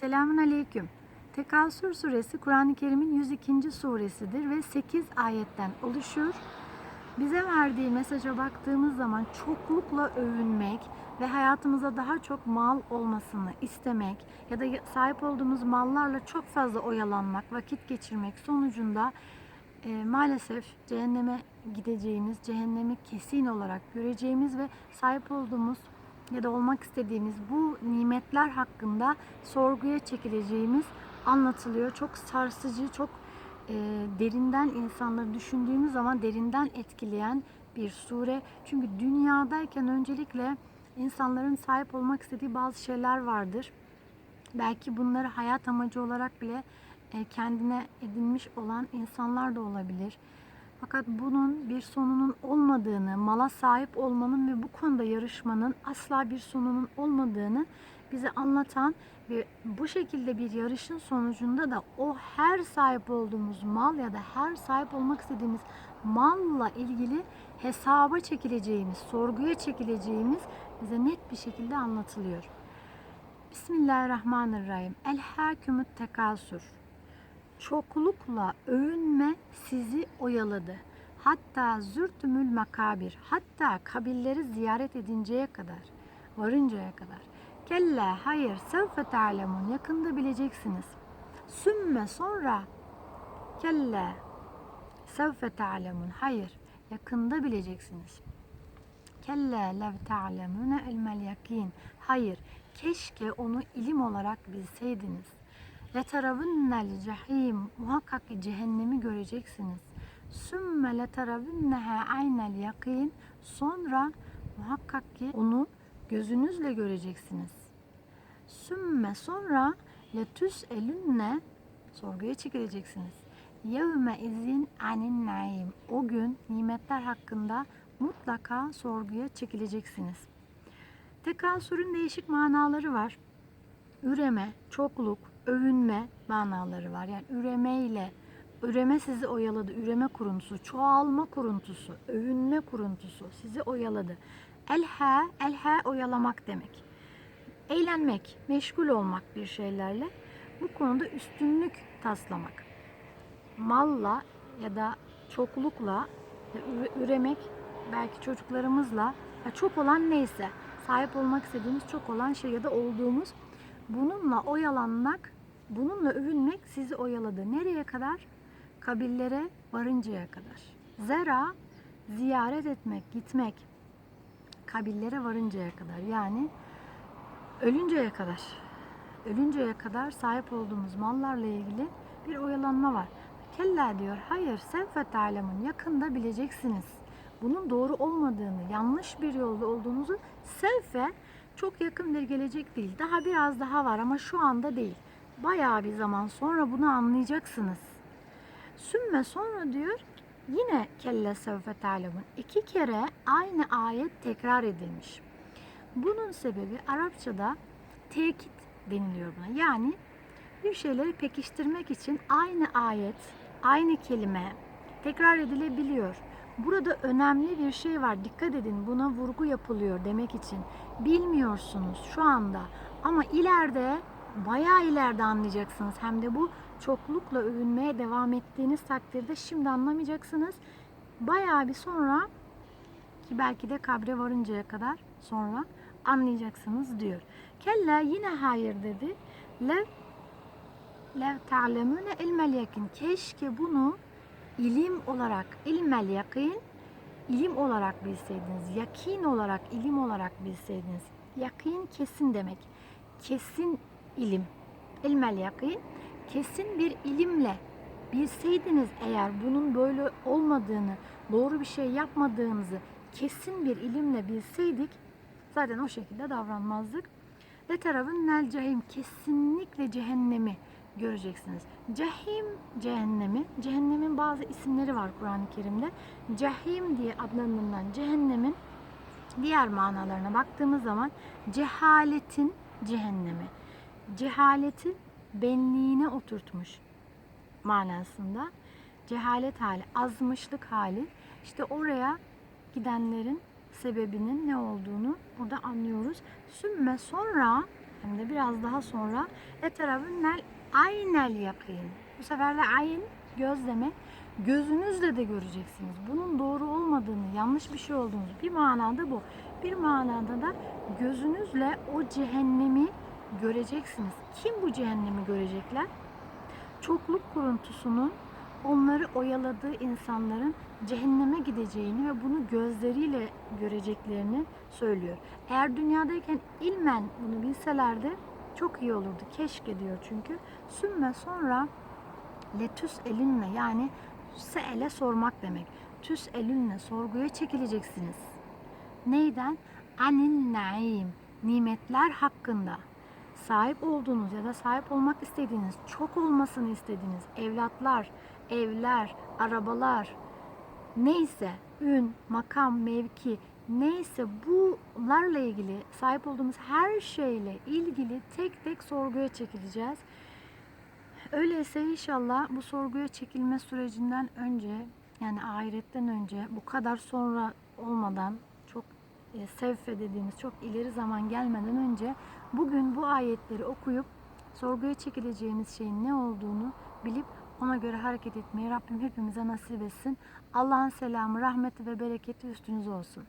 Selamun Aleyküm. Tekasür suresi Kur'an-ı Kerim'in 102. suresidir ve 8 ayetten oluşur. Bize verdiği mesaja baktığımız zaman çoklukla övünmek ve hayatımıza daha çok mal olmasını istemek ya da sahip olduğumuz mallarla çok fazla oyalanmak, vakit geçirmek sonucunda e, maalesef cehenneme gideceğimiz, cehennemi kesin olarak göreceğimiz ve sahip olduğumuz ya da olmak istediğimiz bu nimetler hakkında sorguya çekileceğimiz anlatılıyor. Çok sarsıcı, çok e, derinden insanları düşündüğümüz zaman derinden etkileyen bir sure. Çünkü dünyadayken öncelikle insanların sahip olmak istediği bazı şeyler vardır. Belki bunları hayat amacı olarak bile e, kendine edinmiş olan insanlar da olabilir. Fakat bunun bir sonunun olmadığını, mala sahip olmanın ve bu konuda yarışmanın asla bir sonunun olmadığını bize anlatan ve bu şekilde bir yarışın sonucunda da o her sahip olduğumuz mal ya da her sahip olmak istediğimiz malla ilgili hesaba çekileceğimiz, sorguya çekileceğimiz bize net bir şekilde anlatılıyor. Bismillahirrahmanirrahim. El hakümüt tekasür. Çoklukla övünme sizi oyaladı. Hatta zürtümül makabir. Hatta kabirleri ziyaret edinceye kadar, varıncaya kadar. Kella hayır sevfe ta'lemun. Yakında bileceksiniz. Sümme sonra kella sevfe ta'lemun. Hayır yakında bileceksiniz. Kella lev ta'lemune ilmel yakin. Hayır, keşke onu ilim olarak bilseydiniz. Leteravunnel cehim. Muhakkak cehennemi göreceksiniz. Sümme leteravunneha aynel yakin. Sonra muhakkak ki onu gözünüzle göreceksiniz. Sümme sonra letüs elünne sorguya çekileceksiniz. Yevme izin anin naim. O gün nimetler hakkında mutlaka sorguya çekileceksiniz. Tekasürün değişik manaları var. Üreme, çokluk, övünme manaları var. Yani üreme ile üreme sizi oyaladı. Üreme kuruntusu, çoğalma kuruntusu, övünme kuruntusu sizi oyaladı. Elha, elha oyalamak demek. Eğlenmek, meşgul olmak bir şeylerle bu konuda üstünlük taslamak. Malla ya da çoklukla üre- üremek belki çocuklarımızla ya çok olan neyse sahip olmak istediğimiz çok olan şey ya da olduğumuz bununla oyalanmak, bununla övünmek sizi oyaladı. Nereye kadar? Kabirlere varıncaya kadar. Zera ziyaret etmek, gitmek kabirlere varıncaya kadar. Yani ölünceye kadar. Ölünceye kadar sahip olduğumuz mallarla ilgili bir oyalanma var. Kella diyor, hayır sevfe ta'lemun yakında bileceksiniz. Bunun doğru olmadığını, yanlış bir yolda olduğunuzu sevfe çok yakın bir gelecek değil. Daha biraz daha var ama şu anda değil. Bayağı bir zaman sonra bunu anlayacaksınız. Sümme sonra diyor yine kelle sevfe ta'lemun. İki kere aynı ayet tekrar edilmiş. Bunun sebebi Arapçada tekit deniliyor buna. Yani bir şeyleri pekiştirmek için aynı ayet, aynı kelime tekrar edilebiliyor. Burada önemli bir şey var. Dikkat edin buna vurgu yapılıyor demek için. Bilmiyorsunuz şu anda ama ileride bayağı ileride anlayacaksınız. Hem de bu çoklukla övünmeye devam ettiğiniz takdirde şimdi anlamayacaksınız. Bayağı bir sonra ki belki de kabre varıncaya kadar sonra anlayacaksınız diyor. Kella yine hayır dedi. Lev lev ta'lemune ilmel yakin. Keşke bunu ilim olarak, ilmel yakin, ilim olarak bilseydiniz. Yakin olarak, ilim olarak bilseydiniz. Yakin kesin demek. Kesin ilim. İlmel yakin, kesin bir ilimle bilseydiniz eğer bunun böyle olmadığını, doğru bir şey yapmadığınızı kesin bir ilimle bilseydik zaten o şekilde davranmazdık. Ve tarafın nel cehim kesinlikle cehennemi göreceksiniz. Cehim cehennemi, cehennemin bazı isimleri var Kur'an-ı Kerim'de. Cehim diye adlandırılan cehennemin diğer manalarına baktığımız zaman cehaletin cehennemi. Cehaleti benliğine oturtmuş manasında. Cehalet hali, azmışlık hali. İşte oraya gidenlerin sebebinin ne olduğunu burada anlıyoruz. Sümme sonra hem de biraz daha sonra eterabünnel aynel yakin. Bu sefer de ayn göz demek. Gözünüzle de göreceksiniz. Bunun doğru olmadığını, yanlış bir şey olduğunu bir manada bu. Bir manada da gözünüzle o cehennemi göreceksiniz. Kim bu cehennemi görecekler? Çokluk kuruntusunun onları oyaladığı insanların cehenneme gideceğini ve bunu gözleriyle göreceklerini söylüyor. Eğer dünyadayken ilmen bunu bilselerdi çok iyi olurdu. Keşke diyor çünkü. Sümme sonra letüs elinle yani seele sormak demek. Tüs elinle sorguya çekileceksiniz. Neyden? Anil naim. Nimetler hakkında. Sahip olduğunuz ya da sahip olmak istediğiniz, çok olmasını istediğiniz evlatlar, evler, arabalar, neyse ün, makam, mevki neyse bunlarla ilgili sahip olduğumuz her şeyle ilgili tek tek sorguya çekileceğiz. Öyleyse inşallah bu sorguya çekilme sürecinden önce yani ahiretten önce bu kadar sonra olmadan e, sevfe dediğimiz çok ileri zaman gelmeden önce bugün bu ayetleri okuyup sorguya çekileceğimiz şeyin ne olduğunu bilip ona göre hareket etmeyi Rabbim hepimize nasip etsin. Allah'ın selamı, rahmeti ve bereketi üstünüze olsun.